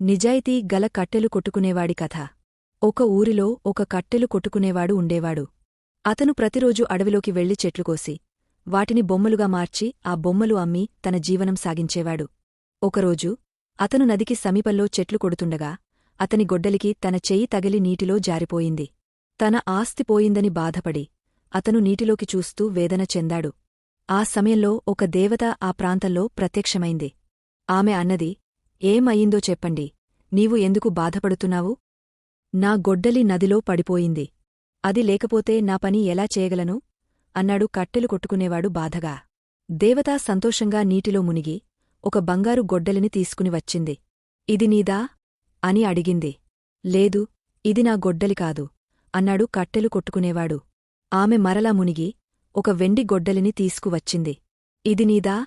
నిజాయితీ గల కట్టెలు కొట్టుకునేవాడి కథ. ఒక ఊరిలో ఒక కట్టెలు కొట్టుకునేవాడు ఉండేవాడు. అతను ప్రతిరోజు అడవిలోకి వెళ్ళి చెట్లుకోసి వాటిని బొమ్మలుగా మార్చి ఆ బొమ్మలు అమ్మి తన జీవనం సాగించేవాడు. ఒకరోజు అతను నదికి సమీపంలో చెట్లు కొడుతుండగా అతని గొడ్డలికి తన చెయ్యి తగిలి నీటిలో జారిపోయింది. తన ఆస్తి పోయిందని బాధపడి అతను నీటిలోకి చూస్తూ వేదన చెందాడు. ఆ సమయంలో ఒక దేవత ఆ ప్రాంతంలో ప్రత్యక్షమైంది. ఆమె అన్నది ఏమయ్యిందో చెప్పండి. నీవు ఎందుకు బాధపడుతున్నావు? నా గొడ్డలి నదిలో పడిపోయింది. అది లేకపోతే నా పని ఎలా చేయగలను? అన్నాడు కట్టెలు కొట్టుకునేవాడు బాధగా. దేవతా సంతోషంగా నీటిలో మునిగి ఒక బంగారు గొడ్డలిని తీసుకుని వచ్చింది. ఇది నీదా? అని అడిగింది. లేదు ఇది నా గొడ్డలి కాదు అన్నాడు కట్టెలు కొట్టుకునేవాడు. ఆమె మరలా మునిగి ఒక వెండి గొడ్డలిని తీసుకువచ్చింది. ఇది నీదా?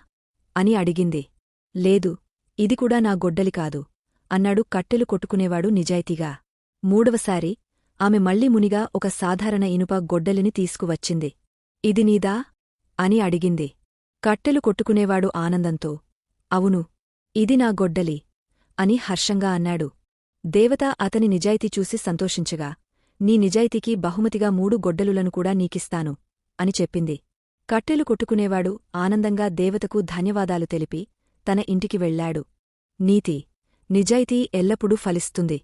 అని అడిగింది. లేదు ఇది కూడా నా గొడ్డలి కాదు. అన్నాడు కట్టెలు కొట్టుకునేవాడు నిజాయితీగా. మూడవసారి ఆమె మళ్ళీ మునిగా ఒక సాధారణ ఇనుప గొడ్డలిని తీసుకువచ్చింది. ఇది నీదా? అని అడిగింది. కట్టెలు కొట్టుకునేవాడు ఆనందంతో. అవును ఇది నా గొడ్డలి అని హర్షంగా అన్నాడు. దేవత అతని నిజాయితీ చూసి సంతోషించగా నీ నిజాయితీకి బహుమతిగా మూడు గొడ్డలులను కూడా నీకిస్తాను అని చెప్పింది. కట్టెలు కొట్టుకునేవాడు ఆనందంగా దేవతకు ధన్యవాదాలు తెలిపి తన ఇంటికి వెళ్ళాడు నీతి నిజాయితీ ఎల్లప్పుడూ ఫలిస్తుంది.